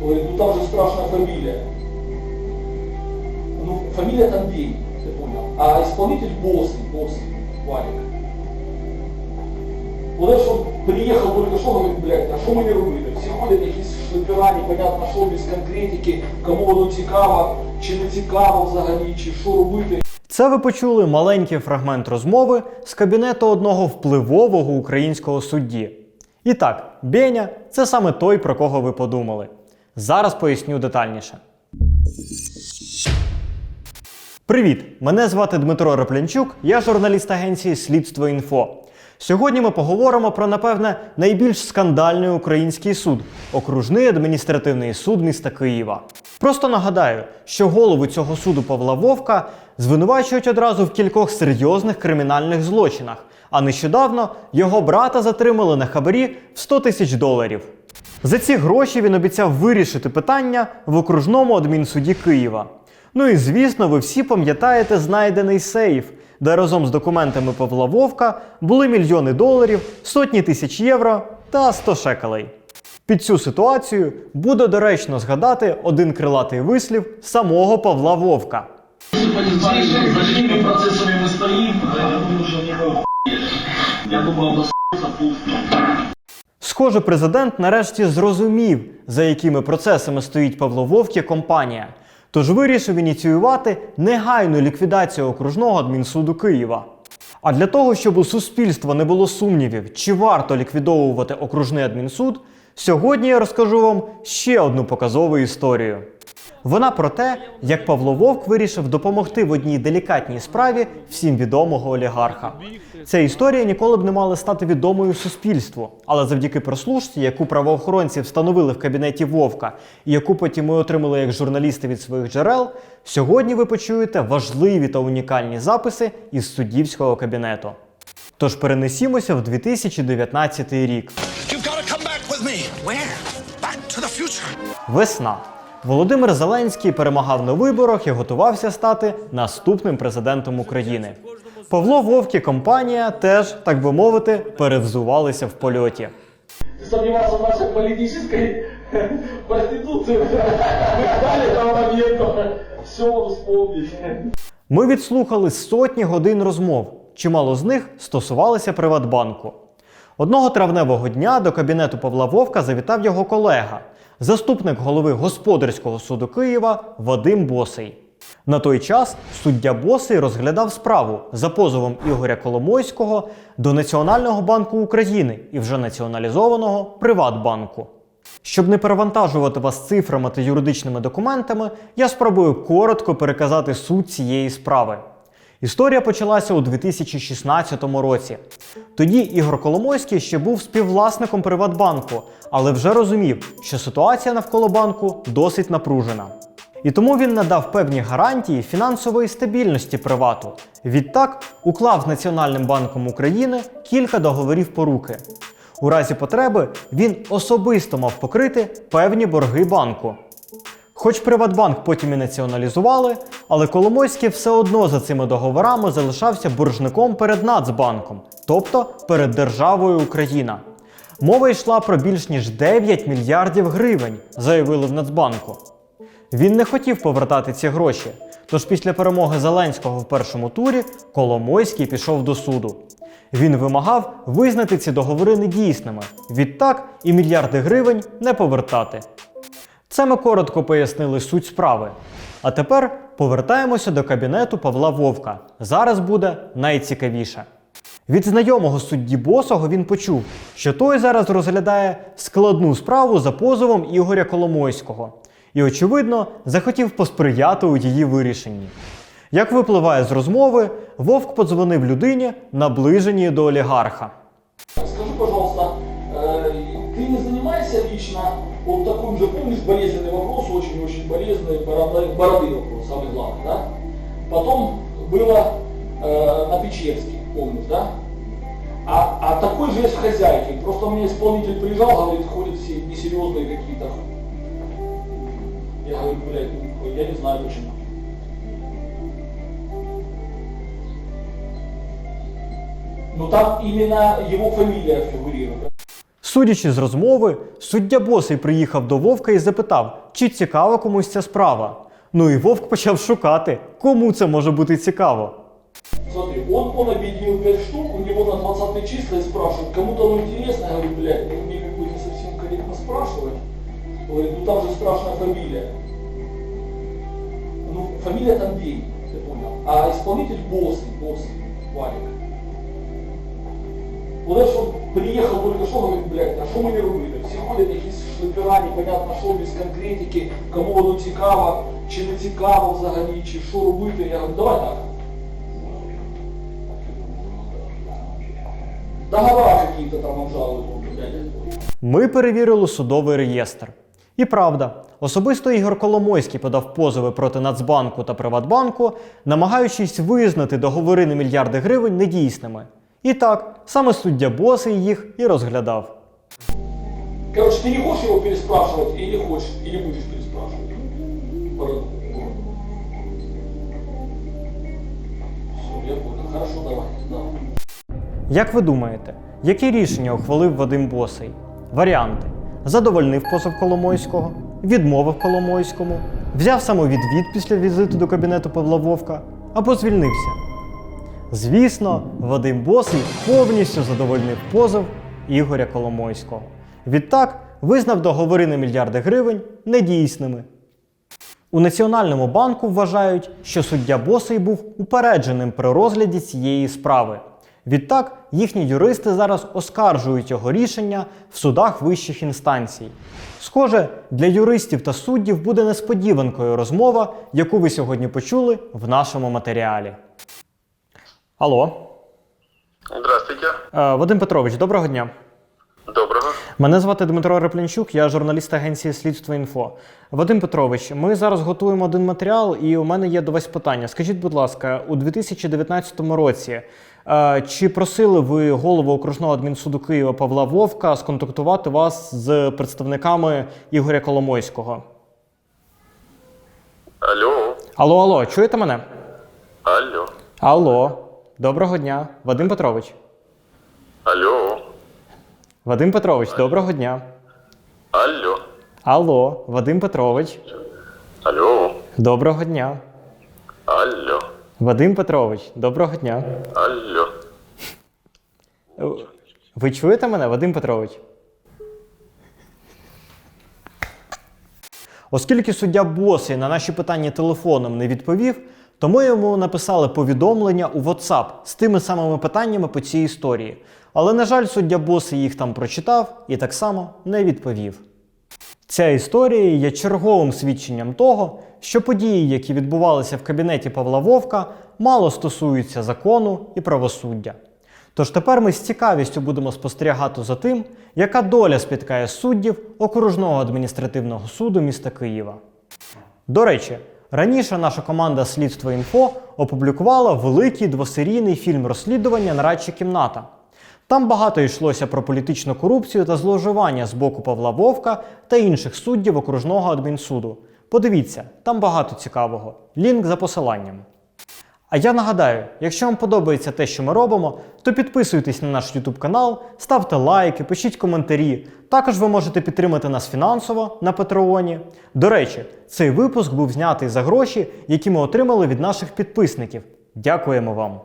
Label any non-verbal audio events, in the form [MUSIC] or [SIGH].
Говорит, ну там же страшная фамилия. Ну, фамилия там Бей, ты понял. А исполнитель Босый, Босый, Валик. Вот это, что приехал только что, говорит, блядь, а що мені робити? Всі ходять якісь шлепера, непонятно що, без конкретики, кому воно цікаво, чи не цікаво взагалі, чи що робити. Це ви почули маленький фрагмент розмови з кабінету одного впливового українського судді. І так, Беня це саме той, про кого ви подумали. Зараз поясню детальніше. Привіт! Мене звати Дмитро Раплянчук, я журналіст агенції Слідство Інфо. Сьогодні ми поговоримо про, напевне, найбільш скандальний український суд окружний адміністративний суд міста Києва. Просто нагадаю, що голову цього суду Павла Вовка звинувачують одразу в кількох серйозних кримінальних злочинах, а нещодавно його брата затримали на хабарі в 100 тисяч доларів. За ці гроші він обіцяв вирішити питання в окружному адмінсуді Києва. Ну і звісно, ви всі пам'ятаєте знайдений сейф, де разом з документами Павла Вовка були мільйони доларів, сотні тисяч євро та 100 шекелей. Під цю ситуацію буде доречно згадати один крилатий вислів самого Павла Вовка. За какими процессами мы стоим, я думаю, что не Я думаю, обосраться пусто. Схоже, президент нарешті зрозумів, за якими процесами стоїть Павло Вовк і компанія. Тож вирішив ініціювати негайну ліквідацію окружного адмінсуду Києва. А для того, щоб у суспільства не було сумнівів, чи варто ліквідовувати окружний адмінсуд, сьогодні я розкажу вам ще одну показову історію. Вона про те, як Павло Вовк вирішив допомогти в одній делікатній справі всім відомого олігарха. Ця історія ніколи б не мала стати відомою суспільству, але завдяки прослушці, яку правоохоронці встановили в кабінеті Вовка, і яку потім ми отримали як журналісти від своїх джерел, сьогодні ви почуєте важливі та унікальні записи із суддівського кабінету. Тож перенесімося в 2019 рік. Where? Back to the future. Весна. Володимир Зеленський перемагав на виборах і готувався стати наступним президентом України. Павло Вовк і компанія теж, так би мовити, перевзувалися в польоті. Ты сомневался в нашей политической [LAUGHS] проституции? [LAUGHS] Мы ждали этого момента. Все вот вспомнить. Ми відслухали сотні годин розмов. Чимало з них стосувалися Приватбанку. Одного травневого дня до кабінету Павла Вовка завітав його колега, заступник голови господарського суду Києва Вадим Босий. На той час суддя Босий розглядав справу за позовом Ігоря Коломойського до Національного банку України і вже націоналізованого Приватбанку. Щоб не перевантажувати вас цифрами та юридичними документами, я спробую коротко переказати суть цієї справи. Історія почалася у 2016 році. Тоді Ігор Коломойський ще був співвласником Приватбанку, але вже розумів, що ситуація навколо банку досить напружена. І тому він надав певні гарантії фінансової стабільності привату. Відтак уклав з Національним банком України кілька договорів поруки. У разі потреби він особисто мав покрити певні борги банку. Хоч Приватбанк потім і націоналізували, але Коломойський все одно за цими договорами залишався боржником перед Нацбанком, тобто перед державою Україна. Мова йшла про більш ніж 9 мільярдів гривень, заявили в Нацбанку. Він не хотів повертати ці гроші. Тож після перемоги Зеленського в першому турі Коломойський пішов до суду. Він вимагав визнати ці договори недійсними, відтак і мільярди гривень не повертати. Це ми коротко пояснили суть справи. А тепер повертаємося до кабінету Павла Вовка. Зараз буде найцікавіше. Від знайомого судді Босого він почув, що той зараз розглядає складну справу за позовом Ігоря Коломойського і, очевидно, захотів посприяти у її вирішенні. Як випливає з розмови, Вовк подзвонив людині, наближеній до олігарха. Скажи, не занимаешься лично вот таким же, помнишь, болезненный вопрос, очень-очень болезненный, бороды, бороды вопрос, самый главный, да? Потом было э, на Печерске, помнишь, да? А, а такой же есть в хозяйке. Просто мне исполнитель приезжал, говорит, ходят все несерьезные какие-то. Я говорю, блядь, ну, я не знаю почему. Ну там именно его фамилия фигурирует. Судячи з розмови, суддя Босий приїхав до Вовка і запитав, чи цікава комусь ця справа. Ну і Вовк почав шукати, кому це може бути цікаво. Смотри, он, он объединил 5 штук, у него на 20 числа и спрашивает, кому-то оно интересно, я говорю, блядь, ну мне как бы не совсем корректно спрашивать. Говорит, ну там же страшная фамилия. Ну, фамилия там День, ты понял. А исполнитель босс, босс, Валик. Вот это, что приехал только что, говорит, блядь, а что мы не робили? Всі ходять якісь шлипера, непонятно що, без конкретики, кому воно цікаво, чи не цікаво взагалі, чи що робити. Я говорю, давай так. Договора какие-то там обжалуют, блядь. Ми перевірили судовий реєстр. І правда, особисто Ігор Коломойський подав позови проти Нацбанку та Приватбанку, намагаючись визнати договори на мільярди гривень недійсними. І так, саме суддя Босий їх і розглядав. Короче, ты не переспрашивать или хочешь, или будешь переспрашивать? Пардон. Все, я понял. Хорошо, давай. давай. Як ви думаєте, яке рішення ухвалив Вадим Босий? Варіанти: задовольнив позов Коломойського, відмовив Коломойському, взяв самовідвід після візиту до кабінету Павла Вовка або звільнився. Звісно, Вадим Босий повністю задовольнив позов Ігоря Коломойського. Відтак визнав договори на мільярди гривень недійсними. У Національному банку вважають, що суддя Босий був упередженим при розгляді цієї справи. Відтак, їхні юристи зараз оскаржують його рішення в судах вищих інстанцій. Схоже, для юристів та суддів буде несподіванкою розмова, яку ви сьогодні почули в нашому матеріалі. Алло, Здравствуйте. Е, Вадим Петрович, доброго дня. Доброго. Мене звати Дмитро Реплянчук, я журналіст агенції Слідство Інфо. Вадим Петрович, ми зараз готуємо один матеріал, і у мене є до вас питання. Скажіть, будь ласка, у 2019 році е, чи просили ви голову окружного адмінсуду Києва Павла Вовка сконтактувати вас з представниками Ігоря Коломойського? Алло. Алло, алло, чуєте мене? Алло. Алло, доброго дня, Вадим Петрович. Алло. Вадим Петрович, доброго дня. Алло. Алло, Вадим Петрович, Алло. доброго дня. Алло. Вадим Петрович, доброго дня. Алло. Ви чуєте мене, Вадим Петрович? Оскільки суддя Босий на наші питання телефоном не відповів, то ми йому написали повідомлення у WhatsApp з тими самими питаннями по цій історії. Але, на жаль, суддя Босий їх там прочитав і так само не відповів. Ця історія є черговим свідченням того, що події, які відбувалися в кабінеті Павла Вовка, мало стосуються закону і правосуддя. Тож тепер ми з цікавістю будемо спостерігати за тим, яка доля спіткає суддів окружного адміністративного суду міста Києва. До речі, раніше наша команда Слідство інфо опублікувала великий двосерійний фільм розслідування Нарадча кімната. Там багато йшлося про політичну корупцію та зловживання з боку Павла Вовка та інших суддів окружного адмінсуду. Подивіться, там багато цікавого. Лінк за посиланням. А я нагадаю, якщо вам подобається те, що ми робимо, то підписуйтесь на наш YouTube канал, ставте лайки, пишіть коментарі. Також ви можете підтримати нас фінансово на Патреоні. До речі, цей випуск був знятий за гроші, які ми отримали від наших підписників. Дякуємо вам!